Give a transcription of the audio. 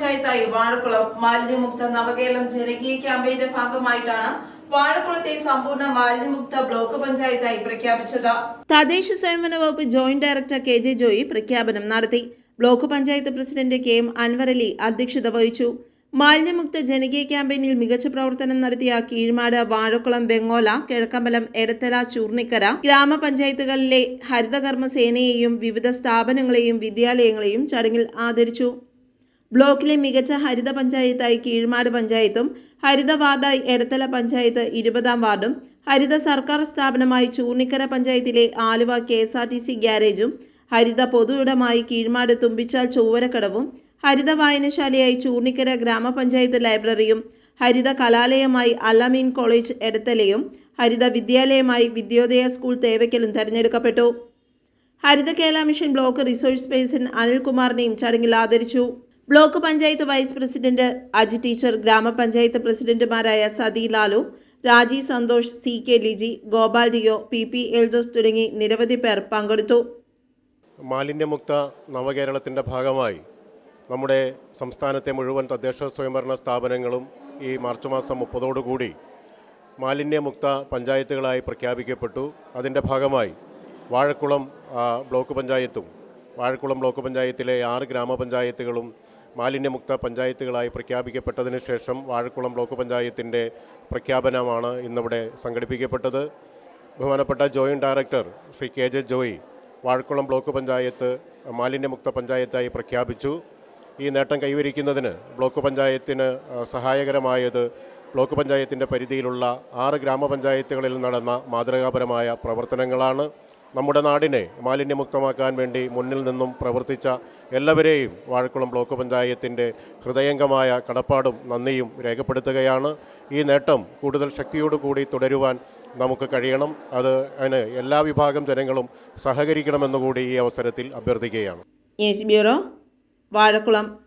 പഞ്ചായത്തായി വാഴക്കുളം മാലിന്യമുക്ത നവകേരളം ജനകീയ ക്യാമ്പയിന്റെ ഭാഗമായിട്ടാണ് വാഴക്കുളത്തെ സമ്പൂർണ മാലിന്യമുക്ത ബ്ലോക്ക് പഞ്ചായത്തായി പ്രഖ്യാപിച്ചത്. തദ്ദേശ സ്വയംഭരണ വകുപ്പ് joint director K J Joy പ്രഖ്യാപനം നടത്തി. Block panchayat president K M Anwar Ali അധ്യക്ഷത വഹിച്ചു. മാലിന്യമുക്ത ജനകീയ ക്യാമ്പയിനിൽ മികച്ച പ്രവർത്തനം നടത്തിയ കീഴ്മാട് വാഴക്കുളം വെങ്ങോല കിഴക്കമ്പലം എടത്തല ചൂർണിക്കര ഗ്രാമപഞ്ചായത്തുകളിലെ ഹരിതകർമ്മ സേനയെയും വിവിധ സ്ഥാപനങ്ങളെയും വിദ്യാലയങ്ങളെയും ചടങ്ങിൽ ആദരിച്ചു. ബ്ലോക്കിലെ മികച്ച ഹരിത പഞ്ചായത്തായി കീഴ്മാട് പഞ്ചായത്തും ഹരിത വാർഡായി എടത്തല പഞ്ചായത്ത് ഇരുപതാം വാർഡും ഹരിത സർക്കാർ സ്ഥാപനമായി ചൂർണിക്കര പഞ്ചായത്തിലെ Aluva K S R T C ഗ്യാരേജും ഹരിത പൊതുയിടമായി കീഴ്മാട് തുമ്പിച്ചാൽ ചൊവ്വരക്കടവും ഹരിത വായനശാലയായി ചൂർണിക്കര ഗ്രാമപഞ്ചായത്ത് ലൈബ്രറിയും ഹരിത കലാലയമായി അലമീൻ കോളേജ് എടത്തലയും ഹരിത വിദ്യാലയമായി വിദ്യോദയ സ്കൂൾ തേവയ്ക്കലും തെരഞ്ഞെടുക്കപ്പെട്ടു. Haritha Kerala mission block resource person അനിൽകുമാറിനെയും ചടങ്ങിൽ ആദരിച്ചു. Block panchayat vice president Aji teacher ഗ്രാമപഞ്ചായത്ത് പ്രസിഡന്റുമാരായ സതി ലാലു രാജി സന്തോഷ് സി കെ ലിജി ഗോപാൽ ഡിയോ പി പി എൽദോസ് തുടങ്ങി നിരവധി പേർ പങ്കെടുത്തു. മാലിന്യമുക്ത നവകേരളത്തിന്റെ ഭാഗമായി നമ്മുടെ സംസ്ഥാനത്തെ മുഴുവൻ തദ്ദേശ സ്വയംഭരണ സ്ഥാപനങ്ങളും ഈ മാർച്ച് മാസം മുപ്പതോടുകൂടി മാലിന്യമുക്ത പഞ്ചായത്തുകളായി പ്രഖ്യാപിക്കപ്പെട്ടു. അതിന്റെ ഭാഗമായി വാഴക്കുളം ബ്ലോക്ക് പഞ്ചായത്തും വാഴക്കുളം ബ്ലോക്ക് പഞ്ചായത്തിലെ ആറ് ഗ്രാമപഞ്ചായത്തുകളും മാലിന്യമുക്ത പഞ്ചായത്തുകളായി പ്രഖ്യാപിക്കപ്പെട്ടതിന് ശേഷം വാഴക്കുളം ബ്ലോക്ക് പഞ്ചായത്തിന്റെ പ്രഖ്യാപനമാണ് ഇന്നിവിടെ സംഘടിപ്പിക്കപ്പെട്ടത്. ബഹുമാനപ്പെട്ട joint director Shri K J Joy Vazhakkulam block panchayat മാലിന്യമുക്ത പഞ്ചായത്തായി പ്രഖ്യാപിച്ചു. ഈ നേട്ടം കൈവരിക്കുന്നതിന് ബ്ലോക്ക് പഞ്ചായത്തിന് സഹായകരമായത് ബ്ലോക്ക് പഞ്ചായത്തിന്റെ പരിധിയിലുള്ള ആറ് ഗ്രാമപഞ്ചായത്തുകളിൽ നടന്ന മാതൃകാപരമായ പ്രവർത്തനങ്ങളാണ്. നമ്മുടെ നാടിനെ മാലിന്യമുക്തമാക്കാൻ വേണ്ടി മുന്നിൽ നിന്നും പ്രവർത്തിച്ച എല്ലാവരെയും വാഴക്കുളം ബ്ലോക്ക് പഞ്ചായത്തിന്റെ ഹൃദയംഗമായ കടപ്പാടും നന്ദിയും രേഖപ്പെടുത്തുകയാണ്. ഈ നേട്ടം കൂടുതൽ ശക്തിയോടുകൂടി തുടരുവാൻ നമുക്ക് കഴിയണം. അത് അതിന് എല്ലാ വിഭാഗം ജനങ്ങളും സഹകരിക്കണമെന്നുകൂടി ഈ അവസരത്തിൽ അഭ്യർത്ഥിക്കുകയാണ്. News bureau Vazhakkulam.